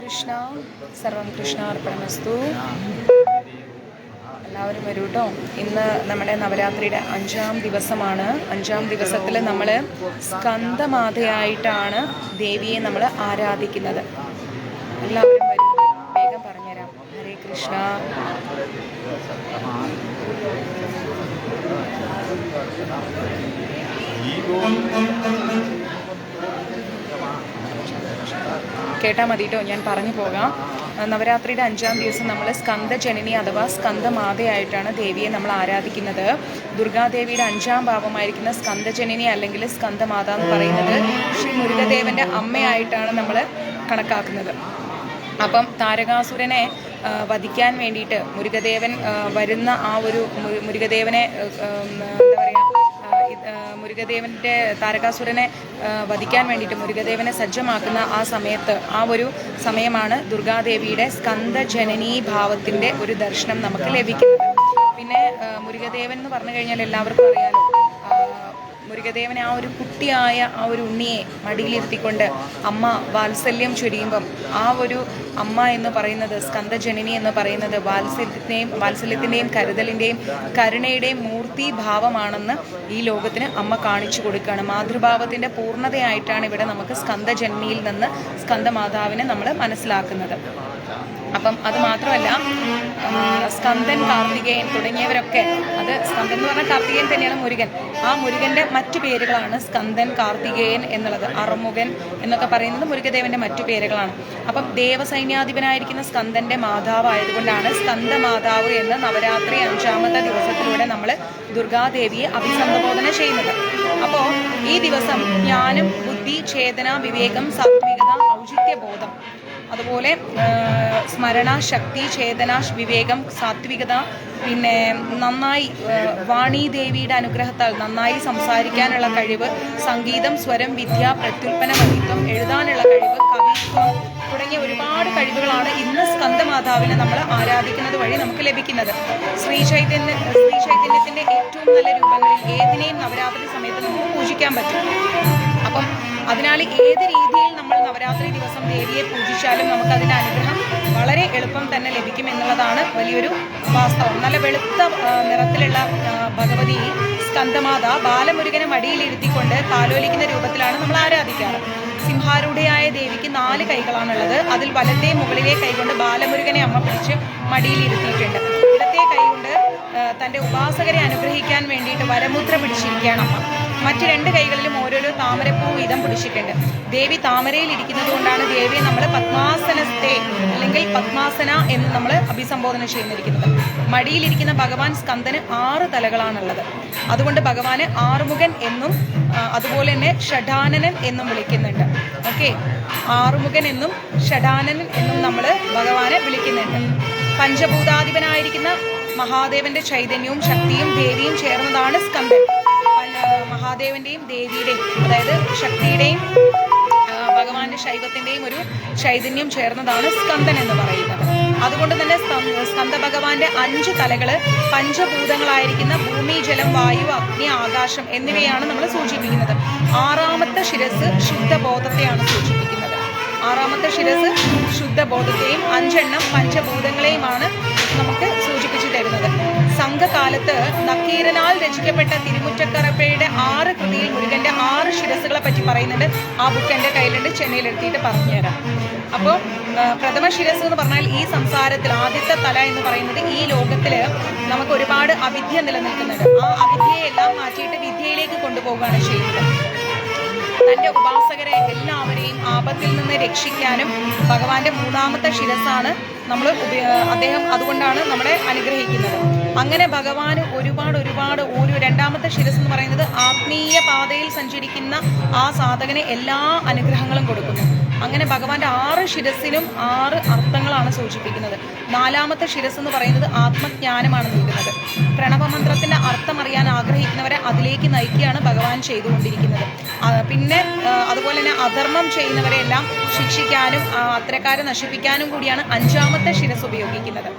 കൃഷ്ണ. സർവം കൃഷ്ണ അർപ്പണമസ്തു. എല്ലാവരും വരൂ കേട്ടോ ഇന്ന് നമ്മുടെ നവരാത്രിയുടെ അഞ്ചാം ദിവസമാണ്. അഞ്ചാം ദിവസത്തിൽ നമ്മൾ സ്കന്ധമാതയായിട്ടാണ് ദേവിയെ നമ്മൾ ആരാധിക്കുന്നത്. എല്ലാവരും വരൂ. വേഗം പറഞ്ഞുതരാം. ഹരേ കൃഷ്ണ. കേട്ടാൽ മതി കേട്ടോ ഞാൻ പറഞ്ഞു പോകാം. നവരാത്രിയുടെ അഞ്ചാം ദിവസം നമ്മൾ സ്കന്ദജനനി അഥവാ സ്കന്ദമാതയായിട്ടാണ് ദേവിയെ നമ്മൾ ആരാധിക്കുന്നത്. ദുർഗാദേവിയുടെ അഞ്ചാം ഭാവമായിരിക്കുന്ന സ്കന്ദജനനി അല്ലെങ്കിൽ സ്കന്ദമാത എന്ന് പറയുന്നത് ശ്രീ മുരുകദേവന്റെ അമ്മയായിട്ടാണ് നമ്മൾ കണക്കാക്കുന്നത്. അപ്പം താരകാസുരനെ വധിക്കാൻ വേണ്ടിയിട്ട് മുരുകദേവൻ വരുന്ന ആ ഒരു മുരുകദേവനെ മുരുകദേവന്റെ താരകാസുരനെ വധിക്കാൻ വേണ്ടിയിട്ട് മുരുകദേവനെ സജ്ജമാക്കുന്ന ആ സമയത്ത് ആ ഒരു സമയമാണ് ദുർഗാദേവിയുടെ സ്കന്ധജനനീ ഭാവത്തിന്റെ ഒരു ദർശനം നമുക്ക് ലഭിക്കുന്നത്. പിന്നെ മുരുകദേവൻ എന്ന് പറഞ്ഞു കഴിഞ്ഞാൽ എല്ലാവർക്കും അറിയാലോ മുരുകദേവനെ ആ ഒരു കുട്ടിയായ ആ ഒരു ഉണ്ണിയെ മടിയിലിരുത്തിക്കൊണ്ട് അമ്മ വാത്സല്യം ചൊരിയുമ്പം ആ ഒരു അമ്മ എന്ന് പറയുന്നത് സ്കന്ദജനനി എന്ന് പറയുന്നത് വാത്സല്യത്തിന്റെയും വാത്സല്യത്തിന്റെയും കരുതലിന്റെയും കരുണയുടെയും മൂർത്തി ഭാവമാണെന്ന് ഈ ലോകത്തിന് അമ്മ കാണിച്ചു കൊടുക്കുകയാണ്. മാതൃഭാവത്തിന്റെ പൂർണതയായിട്ടാണ് ഇവിടെ നമുക്ക് സ്കന്ദജനനിയിൽ നിന്ന് സ്കന്ദമാതാവിനെ നമ്മൾ മനസ്സിലാക്കുന്നത്. അപ്പം അത് മാത്രമല്ല സ്കന്ദൻ കാർത്തികേയൻ തുടങ്ങിയവരൊക്കെ അത് സ്കന്ദൻ എന്ന് പറഞ്ഞാൽ കാർത്തികേയൻ തന്നെയാണ് മുരുകൻ. ആ മുരുകന്റെ മറ്റു പേരുകളാണ് സ്കന്ദൻ കാർത്തികേയൻ എന്നുള്ളത്. അറുമുഖൻ എന്നൊക്കെ പറയുന്നത് മുരുകദേവന്റെ മറ്റു പേരുകളാണ്. അപ്പം ദേവസൈന്യാധിപനായിരിക്കുന്ന സ്കന്ദന്റെ മാതാവായതുകൊണ്ടാണ് സ്കന്ദ മാതാവ് എന്ന് നവരാത്രി അഞ്ചാമത്തെ ദിവസത്തിലൂടെ നമ്മൾ ദുർഗാദേവിയെ അഭിസംബോധന ചെയ്യുന്നത്. അപ്പോൾ ഈ ദിവസം ജ്ഞാനം ബുദ്ധി ചേതന വിവേകം സാത്വികത ഔചിത്യബോധം അതുപോലെ സ്മരണ ശക്തി ചേതന വിവേകം സാത്വികത പിന്നെ നന്നായി വാണി ദേവിയുടെ അനുഗ്രഹത്താൽ നന്നായി സംസാരിക്കാനുള്ള കഴിവ് സംഗീതം സ്വരം വിദ്യ പ്രത്യുൽപ്പന മതിത്വം എഴുതാനുള്ള കഴിവ് കവിത്വം തുടങ്ങിയ ഒരുപാട് കഴിവുകളാണ് ഇന്ന് സ്കന്ദമാതാവിനെ നമ്മൾ ആരാധിക്കുന്നത് വഴി നമുക്ക് ലഭിക്കുന്നത്. ശ്രീ ചൈതന്യ ശ്രീ ചൈതന്യത്തിന്റെ ഏറ്റവും നല്ല രൂപങ്ങളിൽ ഏതിനെയും നവരാത്രി സമയത്ത് നമുക്ക് പൂജിക്കാൻ പറ്റും. അപ്പം അതിനാൽ ഏത് രീതിയിൽ നമ്മൾ നവരാത്രി ദിവസം ദേവിയെ പൂജിച്ചാലും നമുക്ക് അതിന്റെ അനുഗ്രഹം വളരെ എളുപ്പം തന്നെ ലഭിക്കും എന്നുള്ളതാണ് വലിയൊരു വാസ്തവം. നല്ല വെളുത്ത നിറത്തിലുള്ള ഭഗവതി സ്കന്ദമാത ബാലമുരുകനെ മടിയിലിരുത്തിക്കൊണ്ട് താലോലിക്കുന്ന രൂപത്തിലാണ് നമ്മൾ ആരാധിക്കാറ്. സിംഹാരൂഢയായ ദേവിക്ക് നാല് കൈകളാണുള്ളത്. അതിൽ വലത്തെ മുകളിലെ കൈകൊണ്ട് ബാലമുരുകനെ അമ്മ പിടിച്ച് മടിയിലിരുത്തിയിട്ടുണ്ട്. ഇടത്തെ കൈകൊണ്ട് തന്റെ ഉപാസകരെ അനുഗ്രഹിക്കാൻ വേണ്ടിയിട്ട് വരമുദ്ര പിടിച്ചിരിക്കുകയാണ് അമ്മ. മറ്റു രണ്ട് കൈകളിലും ഓരോരോ താമരപ്പൂ വീതം പിടിച്ചിട്ടുണ്ട്. ദേവി താമരയിൽ ഇരിക്കുന്നത് കൊണ്ടാണ് ദേവിയെ നമ്മൾ പത്മാസനത്തെ അല്ലെങ്കിൽ പത്മാസന എന്ന് നമ്മൾ അഭിസംബോധന ചെയ്യുന്നിരിക്കുന്നത്. മടിയിലിരിക്കുന്ന ഭഗവാൻ സ്കന്ദന് ആറ് തലകളാണുള്ളത്. അതുകൊണ്ട് ഭഗവാന് ആറുമുഖൻ എന്നും അതുപോലെ തന്നെ ഷഡാനനൻ എന്നും വിളിക്കുന്നുണ്ട്. ഓക്കെ? ആറുമുഖൻ എന്നും ഷഡാനനൻ എന്നും നമ്മൾ ഭഗവാനെ വിളിക്കുന്നുണ്ട്. പഞ്ചഭൂതാധിപനായിരിക്കുന്ന മഹാദേവന്റെ ചൈതന്യവും ശക്തിയും ദേവിയും ചേർന്നതാണ് സ്കന്ദൻ. മഹാദേവന്റെയും ദേവിയുടെയും അതായത് ശക്തിയുടെയും ഭഗവാന്റെ ശൈവത്തിന്റെയും ഒരു ചൈതന്യം ചേർന്നതാണ് സ്കന്ദൻ എന്ന് പറയുന്നത്. അതുകൊണ്ട് തന്നെ സ്കന്ദ ഭഗവാന്റെ അഞ്ച് തലകൾ പഞ്ചഭൂതങ്ങളായിരിക്കുന്ന ഭൂമി ജലം വായു അഗ്നി ആകാശം എന്നിവയാണ് നമ്മൾ സൂചിപ്പിക്കുന്നത്. ആറാമത്തെ ശിരസ് ശുദ്ധബോധത്തെയാണ് സൂചിപ്പിക്കുന്നത്. ആറാമത്തെ ശിരസ് ശുദ്ധബോധത്തെയും അഞ്ചെണ്ണം പഞ്ചഭൂതങ്ങളെയുമാണ് നമുക്ക് സൂചിപ്പിച്ചു തരുന്നത്. സംഘകാലത്ത് നക്കീരനാൽ രചിക്കപ്പെട്ട തിരുമുറ്റക്കറപ്പയുടെ ആറ് കൃതിയിൽ മുരുകന്റെ ആറ് ശിരസുകളെ പറ്റി പറയുന്നുണ്ട്. ആ ബുക്ക് എന്റെ കയ്യിലുണ്ട് ചെന്നൈയിൽ എത്തിയിട്ട് പറഞ്ഞുതരാം. അപ്പോൾ പ്രഥമ ശിരസ് എന്ന് പറഞ്ഞാൽ ഈ സംസാരത്തിൽ ആദ്യത്തെ തല എന്ന് പറയുന്നത് ഈ ലോകത്തിൽ നമുക്ക് ഒരുപാട് അവിദ്യ നിലനിൽക്കുന്നുണ്ട്. ആ അവിദ്യയെല്ലാം മാറ്റിയിട്ട് വിദ്യയിലേക്ക് കൊണ്ടുപോവുകയാണ് ചെയ്യുന്നത്. തന്റെ ഉപാസകരെ എല്ലാവരെയും ആപത്തിൽ നിന്ന് രക്ഷിക്കാനും ഭഗവാന്റെ മൂന്നാമത്തെ ശിരസാണ് നമ്മൾ അദ്ദേഹം അതുകൊണ്ടാണ് നമ്മളെ അനുഗ്രഹിക്കുന്നത്. അങ്ങനെ ഭഗവാന് ഒരുപാട് ഒരുപാട് ഒരു രണ്ടാമത്തെ ശിരസ് എന്ന് പറയുന്നത് ആത്മീയ പാതയിൽ സഞ്ചരിക്കുന്ന ആ സാധകനെ എല്ലാ അനുഗ്രഹങ്ങളും കൊടുക്കുന്നു. അങ്ങനെ ഭഗവാന്റെ ആറ് ശിരസിനും ആറ് അർത്ഥങ്ങളാണ് സൂചിപ്പിക്കുന്നത്. നാലാമത്തെ ശിരസ് എന്ന് പറയുന്നത് ആത്മജ്ഞാനമാണ് നൽകുന്നത്. ആഗ്രഹിക്കുന്നവരെ അതിലേക്ക് നയിക്കുകയാണ് ഭഗവാൻ ചെയ്തുകൊണ്ടിരിക്കുന്നത്. പിന്നെ അതുപോലെ തന്നെ അധർമ്മം ചെയ്യുന്നവരെല്ലാം ശിക്ഷിക്കാനും അത്തരക്കാരെ നശിപ്പിക്കാനും കൂടിയാണ് അഞ്ചാമത്തെ ശിരസ് ഉപയോഗിക്കുന്നത്.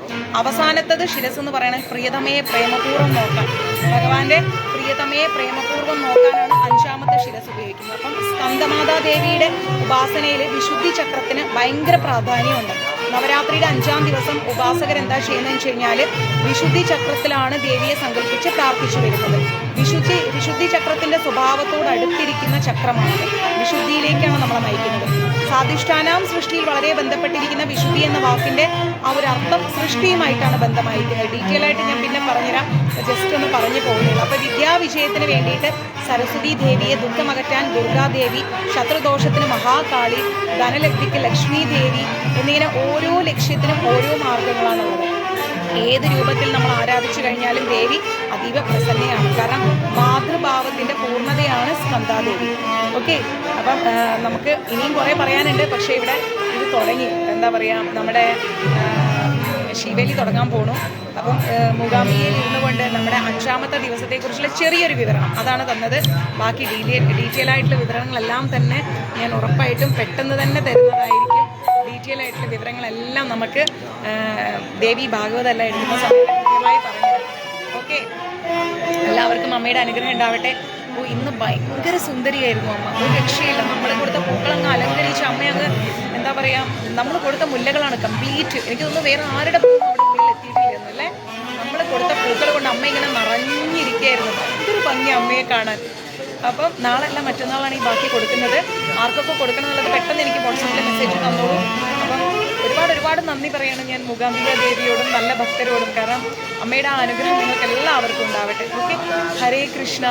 അവസാനത്തത് ശിരസ് എന്ന് പറയുന്നത് പ്രിയതമയെ പ്രേമപൂർവം നോക്കാൻ. ഭഗവാന്റെ പ്രിയതമയെ പ്രേമപൂർവം നോക്കാനാണ് അഞ്ചാമത്തെ ശിരസ് ഉപയോഗിക്കുന്നത്. അപ്പം സ്കന്ദമാതാദേവിയുടെ ഉപാസനയിൽ വിശുദ്ധി ചക്രത്തിന് ഭയങ്കര പ്രാധാന്യമുണ്ട്. നവരാത്രിയുടെ അഞ്ചാം ദിവസം ഉപാസകർ എന്താ ചെയ്യുന്നതെന്ന് വെച്ച് കഴിഞ്ഞാൽ വിശുദ്ധി ചക്രത്തിലാണ് ദേവിയെ സങ്കല്പിച്ച് പ്രാർത്ഥിച്ചു വരുന്നത്. വിശുദ്ധി വിശുദ്ധി ചക്രത്തിന്റെ സ്വഭാവത്തോട് അടുത്തിരിക്കുന്ന ചക്രമാണ്. വിശുദ്ധിയിലേക്കാണ് നമ്മളെ നയിക്കുന്നത്. സാധിഷ്ഠാനാം സൃഷ്ടിയിൽ വളരെ ബന്ധപ്പെട്ടിരിക്കുന്ന വിശുദ്ധി എന്ന വാക്കിന്റെ ആ ഒരു അർത്ഥം സൃഷ്ടിയുമായിട്ടാണ് ബന്ധമായിരിക്കുന്നത്. ഡീറ്റെയിൽ ആയിട്ട് ഞാൻ പിന്നെ പറഞ്ഞുതരാം. ജസ്റ്റ് ഒന്ന് പറഞ്ഞു പോകുന്നുള്ളൂ അപ്പോൾ വിദ്യാവിജയത്തിന് വേണ്ടിയിട്ട് സരസ്വതി ദേവിയെ ദുഃഖമകറ്റാൻ ദുർഗാദേവി ശത്രുദോഷത്തിന് മഹാകാളി ധനലബ്ധിക്ക് ലക്ഷ്മി ദേവി എന്നിങ്ങനെ ഓരോ ലക്ഷ്യത്തിനും ഓരോ മാർഗങ്ങളാണുള്ളത്. ഏത് രൂപത്തിൽ നമ്മൾ ആരാധിച്ചു കഴിഞ്ഞാലും ദേവി അതീവ പ്രസന്നയാണ്. കാരണം സ്കന്ധാദേവി ഓക്കെ അപ്പം നമുക്ക് ഇനിയും കുറേ പറയാനുണ്ട്. പക്ഷേ ഇവിടെ ഇത് തുടങ്ങി. എന്താ പറയുക നമ്മുടെ ശിവലി തുടങ്ങാൻ പോണു. അപ്പം മുഖാമിയിൽ ഇരുന്നു കൊണ്ട് നമ്മുടെ അഞ്ചാമത്തെ ദിവസത്തെക്കുറിച്ചുള്ള ചെറിയൊരു വിവരണം അതാണ് തന്നത്. ബാക്കി ഡീറ്റെയിൽ ഡീറ്റെയിൽ ആയിട്ടുള്ള വിവരങ്ങളെല്ലാം തന്നെ ഞാൻ ഉറപ്പായിട്ടും പെട്ടെന്ന് തന്നെ തരുന്നതായിരിക്കും. ഡീറ്റെയിൽ ആയിട്ടുള്ള വിവരങ്ങളെല്ലാം നമുക്ക് ദേവി ഭാഗവതല്ല എഴുതുന്ന സമയത്ത് കൃത്യമായി പറഞ്ഞു ഓക്കെ എല്ലാവർക്കും അമ്മയുടെ അനുഗ്രഹം ഉണ്ടാവട്ടെ. ഓ ഇന്ന് ഭയങ്കര സുന്ദരിയായിരുന്നു അമ്മ. ഒരു രക്ഷയില്ല. നമ്മൾ കൊടുത്ത പൂക്കളങ്ങ് അലങ്കരിച്ച് അമ്മ അങ്ങ് എന്താ പറയുക നമ്മൾ കൊടുത്ത മുല്ലകളാണ് കംപ്ലീറ്റ് എനിക്ക് തോന്നുന്നു വേറെ ആരുടെ അവിടെ ഉള്ളിൽ എത്തിയിട്ടില്ലായിരുന്നു അല്ലേ? നമ്മൾ കൊടുത്ത പൂക്കൾ കൊണ്ട് അമ്മ ഇങ്ങനെ നിറഞ്ഞിരിക്കുകയായിരുന്നു. ഭയങ്കര ഭംഗി അമ്മയെ കാണാൻ. അപ്പം നാളെ അല്ല മറ്റന്നാളാണ് ഈ ബാക്കി കൊടുക്കുന്നത്. ആർക്കൊക്കെ കൊടുക്കണം എന്നുള്ളത് പെട്ടെന്ന് എനിക്ക് വാട്സപ്പിൽ മെസ്സേജ് തന്നോളൂ. അപ്പം ഒരുപാട് ഒരുപാട് നന്ദി പറയാണ് ഞാൻ മുഖാംബിക ദേവിയോടും നല്ല ഭക്തരോടും. കാരണം അമ്മയുടെ ആ അനുഗ്രഹം നിങ്ങൾക്ക് എല്ലാവർക്കും ഉണ്ടാവട്ടെ. ഓക്കെ ഹരേ കൃഷ്ണ.